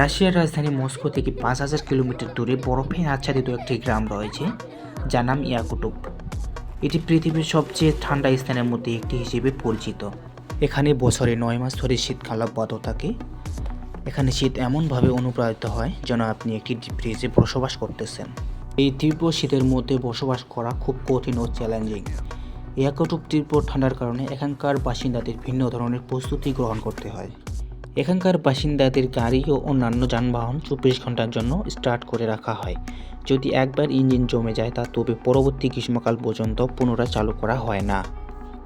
রাশিয়ার রাজধানী মস্কো থেকে পাঁচ হাজার কিলোমিটার দূরে বরফে আচ্ছাদিত একটি গ্রাম রয়েছে, যার নাম ইয়াকুটুব এটি পৃথিবীর সবচেয়ে ঠান্ডা স্থানের মধ্যে একটি হিসেবে পরিচিত। এখানে বছরে নয় মাস ধরে শীতকাল অব্যাহত থাকে। এখানে শীত এমনভাবে অনুপ্রাণিত হয় যেন আপনি একটি ফ্রিজে বসবাস করতেছেন। এই তীব্র শীতের মধ্যে বসবাস করা খুব কঠিন ও চ্যালেঞ্জিং। ইয়াকুটুব তীব্র ঠান্ডার কারণে এখানকার বাসিন্দাদের ভিন্ন ধরনের প্রস্তুতি গ্রহণ করতে হয়। এখানকার বাসিন্দাদের গাড়ি ও অন্যান্য যানবাহন চব্বিশ ঘণ্টার জন্য স্টার্ট করে রাখা হয়। যদি একবার ইঞ্জিন জমে যায়, তা তবে পরবর্তী গ্রীষ্মকাল পর্যন্ত পুনরায় চালু করা হয় না।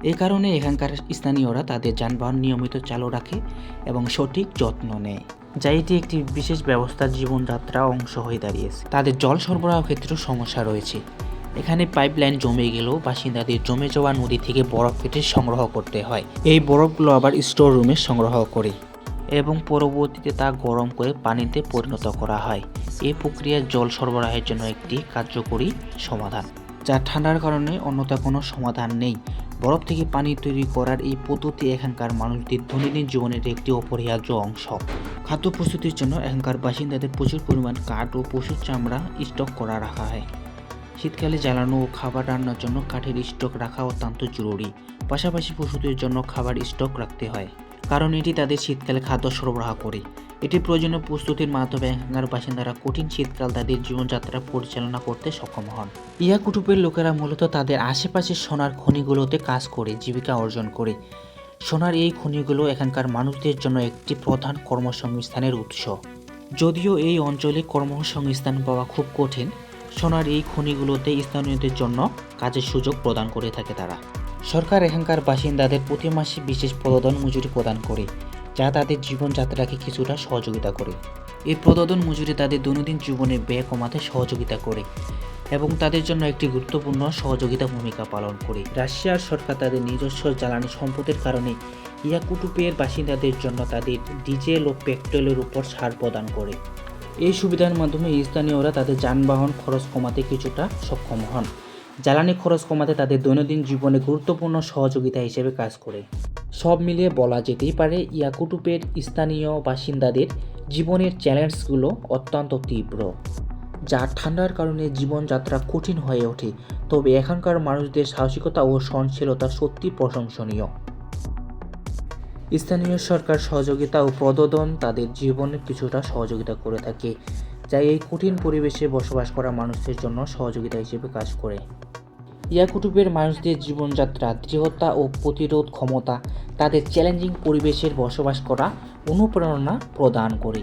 এ কারণে এখানকার স্থানীয়রা তাদের যানবাহন নিয়মিত চালু রাখে এবং সঠিক যত্ন নেয়। যা এটি একটি বিশেষ ব্যবস্থা জীবনযাত্রা অংশ হয়ে দাঁড়িয়েছে। তাদের জল সরবরাহ ক্ষেত্রেও সমস্যা রয়েছে। এখানে পাইপলাইন জমে গেলেও বাসিন্দাদের জমে যাওয়া নদী থেকে বরফ কেটে সংগ্রহ করতে হয়। এই বরফগুলো আবার স্টোর রুমে সংগ্রহ করে। এবং পরবর্তীতে তা গরম করে পানিতে পরিণত করা হয়। এই প্রক্রিয়া জল সরবরাহের জন্য একটি কার্যকরী সমাধান। যা ঠান্ডার কারণে অন্যতা কোনো সমাধান নেই। বরফ থেকে পানি তৈরি করার এই পদ্ধতি এখানকার মানুষদের দৈনন্দিন জীবনের একটি অপরিহার্য অংশ। খাদ্য প্রস্তুতির জন্য এখানকার বাসিন্দাদের প্রচুর পরিমাণ কাঠ ও পশুর চামড়া স্টক করা রাখা হয়। শীতকালে জ্বালানো ও খাবার রান্নার জন্য কাঠের স্টক রাখা অত্যন্ত জরুরি। পাশাপাশি পশুদের জন্য খাবার স্টক রাখতে হয়। কারণ এটি তাদের শীতকালে খাদ্য সরবরাহ করে। এটি প্রয়োজনীয় প্রস্তুতির মাধ্যমে এখানকার বাসিন্দারা কঠিন শীতকাল তাদের জীবনযাত্রা পরিচালনা করতে সক্ষম হন। ইয়া কুটুবের লোকেরা মূলত তাদের আশেপাশের সোনার খনিগুলোতে কাজ করে, জীবিকা অর্জন করে। সোনার এই খনিগুলো এখানকার মানুষদের জন্য একটি প্রধান কর্মসংস্থানের উৎস। যদিও এই অঞ্চলে কর্মসংস্থান পাওয়া খুব কঠিন, সোনার এই খনিগুলোতে স্থানীয়দের জন্য কাজের সুযোগ প্রদান করে থাকে তারা। সরকার এখানকার বাসিন্দাদের প্রতি মাসে বিশেষ প্রদন মজুরি প্রদান করে, যা তাদের জীবনযাত্রাকে কিছুটা সহযোগিতা করে। এই প্রদন মজুরি তাদের দৈনন্দিন জীবনে ব্যয় কমাতে সহযোগিতা করে এবং তাদের জন্য একটি গুরুত্বপূর্ণ সহযোগিতা ভূমিকা পালন করে। রাশিয়ার সরকার তাদের নিজস্ব জ্বালানি সম্পদের কারণে ইয়াকুটুপের বাসিন্দাদের জন্য তাদের ডিজেল ও পেট্রোলের উপর ছাড় প্রদান করে। এই সুবিধার মাধ্যমে স্থানীয়রা তাদের যানবাহন খরচ কমাতে কিছুটা সক্ষম হন। জ্বালানি খরচ কমাতে তাদের দৈনন্দিন জীবনে গুরুত্বপূর্ণ সহযোগিতা হিসেবে কাজ করে। সব মিলিয়ে বলা যেতেই পারে, ইয়াকুটুপের স্থানীয় বাসিন্দাদের জীবনের চ্যালেঞ্জগুলো অত্যন্ত তীব্র। যা ঠান্ডার কারণে জীবনযাত্রা কঠিন হয়ে ওঠে, তবে এখানকার মানুষদের সাহসিকতা ও সহনশীলতা সত্যি প্রশংসনীয়। স্থানীয় সরকার সহযোগিতা ও প্রদোদন তাদের জীবনে কিছুটা সহযোগিতা করে থাকে। যা এই কঠিন পরিবেশে বসবাস করা মানুষদের জন্য সহযোগিতা হিসেবে কাজ করে। ইয়াকুটুবের মানুষদের জীবনযাত্রা, দৃঢ়তা ও প্রতিরোধ ক্ষমতা তাদের চ্যালেঞ্জিং পরিবেশের বসবাস করা অনুপ্রেরণা প্রদান করে।